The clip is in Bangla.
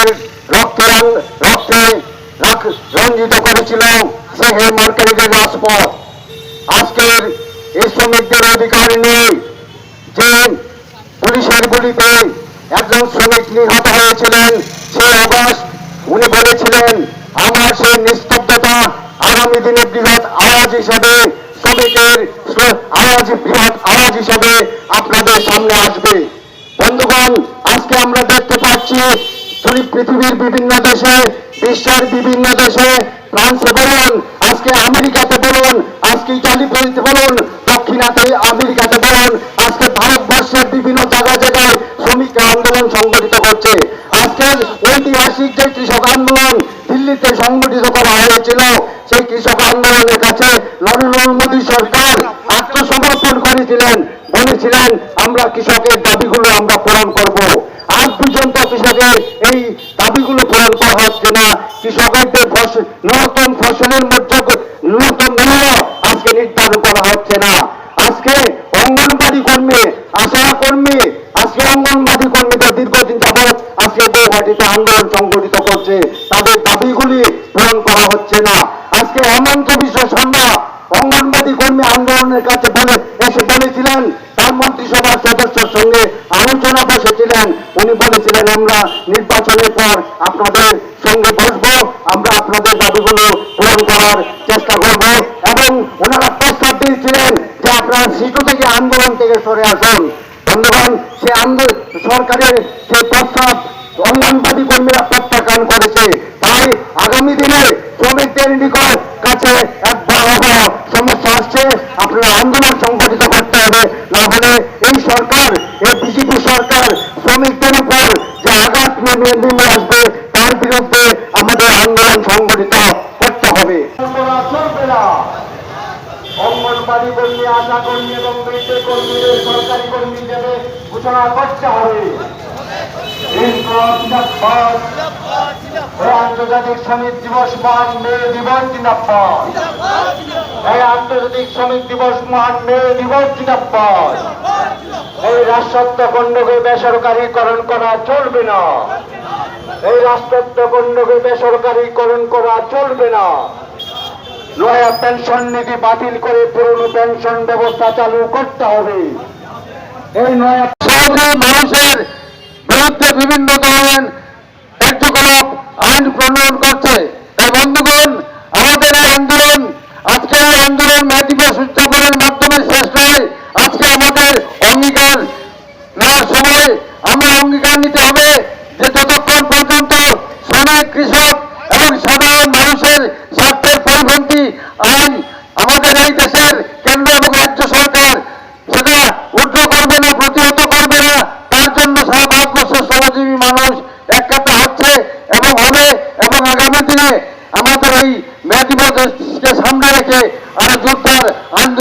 শ্রমিকদের রক্তে রক্তে রঞ্জিত করেছিল সেই মার্কেটের রাজপথ। আজকের এই শ্রমিকদের অধিকার নেই যে পুলিশের গুলিতে একজন শ্রমিক নিহত হয়েছিলেন সেই অগস্ট উনি বলেছিলেন, আমার সেই নিস্তব্ধতা আগামী দিনে বৃহৎ আওয়াজ হিসেবে শ্রমিকের আওয়াজ বৃহৎ আওয়াজ হিসেবে আপনাদের সামনে আসবে বন্ধুগণ আজকে আমরা দেখতে পাচ্ছি যদি পৃথিবীর বিভিন্ন দেশে, বিশ্বের বিভিন্ন দেশে ফ্রান্সে বলুন, আজকে আমেরিকাতে বলুন, আজকে ইটালিতে বলুন, দক্ষিণাতে আমেরিকাতে বলুন, আজকে ভারতবর্ষের বিভিন্ন জায়গায় জায়গায় শ্রমিক আন্দোলন সংগঠিত করছে। আজকের ঐতিহাসিক যে কৃষক আন্দোলন দিল্লিতে সংগঠিত করা হয়েছিল, সেই কৃষক আন্দোলনের কাছে নরেন্দ্র মোদী সরকার আত্মসমর্পণ করেছিলেন, বলেছিলেন, আমরা কৃষকের দাবিগুলো আমরা পূরণ করব। কৃষকের এই দাবিগুলো পূরণ করা হচ্ছে না। কৃষকদের ন্যূনতম ফসলের মধ্যে ন্যূনতম মূল্য আজকে নির্ধারণ করা হচ্ছে না। আজকে অঙ্গনবাড়ি কর্মী আশা কর্মী আজকে অঙ্গনবাড়ি কর্মীদের দীর্ঘদিন যাবৎ আজকে গৌহাটিতে আন্দোলন সংগঠিত করছে। তাদের দাবিগুলি পূরণ করা হচ্ছে না। আজকে হেমন্ত বিশ্ব শর্মা অঙ্গনবাড়ি কর্মী আন্দোলনের কাছে বলে, এসে বলেছিলেন তার মন্ত্রিসভার সদস্যের সঙ্গে আলোচনা বসেছিলেন, উনি বলেছিলেন, আমরা নির্বাচনের পর আপনাদের সঙ্গে বসবো, আমরা আপনাদের দাবিগুলো পূরণ করার চেষ্টা করব। এবং ওনারা প্রস্তাব দিয়েছিলেন যে আপনারা সিটু থেকে আন্দোলন থেকে সরে আসুন। বন্ধুগণ সে আন্দোলন সরকারের সেই প্রস্তাব, অঙ্গনবাদী কর্মীরা প্রত্যাখ্যান করেছে। তাই আগামী দিনে শ্রমিকদের নিকট কাছে এক ভয়াবহ সমস্যা আসছে। আপনারা আন্দোলন সংগঠিত করতে হবে, না হলে এই সরকার, এই বিজেপি সরকার শ্রমিকদের উপর যে আঘাত নেমে আসবে, তার বিরুদ্ধে আমাদের আন্দোলন সংগঠিত করতে হবে। অঙ্গনবাড়ি কর্মী, আশা কর্মী এবং বৃদ্ধ কর্মীদের সরকারি কর্মী হিসেবে ঘোষণা করতে হবে। আন্তর্জাতিক শ্রমিক দিবস মহান মে দিবস, জিন্দাবাদ। এই আন্তর্জাতিক শ্রমিক দিবস মহান মে দিবস জিন্দাবাদ এই রাষ্ট্রত্ব খণ্ডকে বেসরকারীকরণ করা চলবে না। এই রাষ্ট্রত্ব খণ্ডকে বেসরকারীকরণ করা চলবে না। নয়া পেনশন নীতি বাতিল করে পুরনো পেনশন ব্যবস্থা চালু করতে হবে। এই নয়া মানুষের বিরুদ্ধে বিভিন্ন ধরনের কার্যকলাপ, আইন প্রণয়ন করছে তাই বন্ধুগণ আমাদের এই আন্দোলন আজকে এই আন্দোলন মে দিবস উদযাপনের মাধ্যমে শেষ নয় আজকে আমাদের অঙ্গীকার নেওয়ার সময় আমরা অঙ্গীকার নিতে হবে যে যতক্ষণ পর্যন্ত শ্রমিক কৃষক এবং সাধারণ মানুষের স্বার্থের পরিপন্থী আইন আমাদের এই দেশের কেন্দ্র এবং রাজ্য সরকার সেটা উদ্ধ করবে না, প্রতিহত করবে না। তার জন্য সারা ভারতবর্ষের শ্রমজীবী মানুষ একসাথে হচ্ছে এবং হবে এবং আগামী দিনে আমাদের এই মে দিবসকে সামনে রেখে আরও যোদ্ধার আন্দোলন